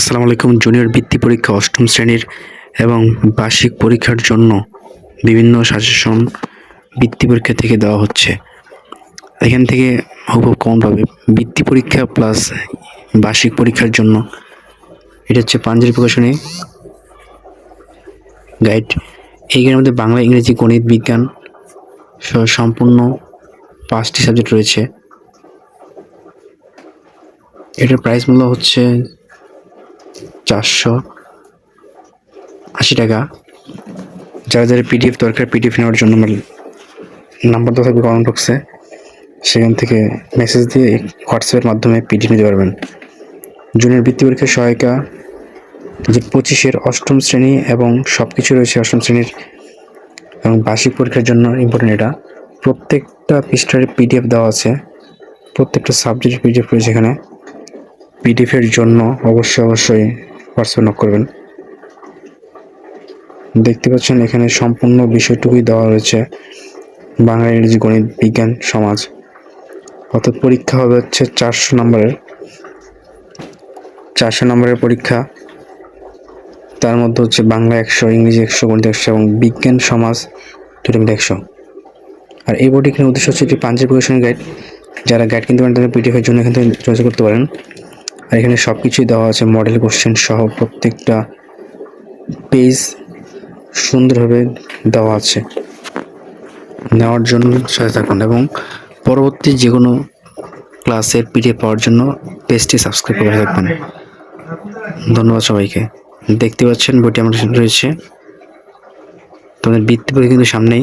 আসসালামু আলাইকুম জুনিয়র বৃত্তি পরীক্ষা অষ্টম শ্রেণির এবং বার্ষিক পরীক্ষার জন্য বিভিন্ন সাজেশন বৃত্তি পরীক্ষা থেকে দেওয়া হচ্ছে। এখান থেকে হুবহু কমন পাবে। বৃত্তি পরীক্ষা প্লাস বার্ষিক পরীক্ষার জন্য। এটা হচ্ছে পাঞ্জাবি প্রকাশনী। গাইড এইখানের মধ্যে বাংলা, ইংরেজি, গণিত, বিজ্ঞান সম্পূর্ণ পাঁচটি সাবজেক্ট রয়েছে। এটার প্রাইস মূল্য হচ্ছে চারশো আশি টাকা। যারা যারা পিডিএফ দরকার পিডিএফ নেওয়ার জন্য আমার নাম্বার দেওয়া থাকবে কমেন্ট বক্সে সেখান থেকে মেসেজ দিয়ে হোয়াটসঅ্যাপের মাধ্যমে পিডিএফ নিতে পারবেন। জুনিয়র বৃত্তি পরীক্ষার সহায়িকা, যে পঁচিশের অষ্টম শ্রেণি এবং সব কিছু রয়েছে অষ্টম শ্রেণির এবং বার্ষিক পরীক্ষার জন্য ইম্পর্টেন্ট এটা। প্রত্যেকটা পৃষ্ঠার পিডিএফ দেওয়া আছে। প্রত্যেকটা সাবজেক্টের পিডিএফ রয়েছে এখানে। পিডিএফের জন্য অবশ্যই অবশ্যই হোয়াটসঅ্যাপ নক করবেন। দেখতে পাচ্ছেন এখানে সম্পূর্ণ বিষয়টুকুই দেওয়া রয়েছে। বাংলা ইংরেজি গণিত বিজ্ঞান সমাজ। অর্থাৎ পরীক্ষা হবে হচ্ছে চারশো নম্বরের। চারশো নম্বরের পরীক্ষা। তার মধ্যে হচ্ছে বাংলা একশো, ইংরেজি একশো, গণিত একশো এবং বিজ্ঞান সমাজ দুটো মিলে একশো। আর এই বোর্ডে এখানে উদ্দেশ্য হচ্ছে একটি পাঞ্জাবি গাইড যারা গাইড কিনতে পারেন তাদের পিডিএফের জন্য এখান থেকে যোগাযোগ করতে পারেন। আর এখানে সব কিছুই দেওয়া আছে মডেল কোশ্চেন সহ প্রত্যেকটা পেজ সুন্দরভাবে দেওয়া আছে। নেওয়ার জন্য সাথে থাকুন এবং পরবর্তী যে কোনো ক্লাসের পিডিএফ পাওয়ার জন্য পেজটি সাবস্ক্রাইব করে রাখবেন। ধন্যবাদ সবাইকে। দেখতে পাচ্ছেন বইটি আমার রয়েছে। তোমাদের বৃত্তি পরীক্ষা কিন্তু সামনেই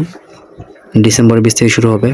ডিসেম্বরের বিশ থেকে শুরু হবে।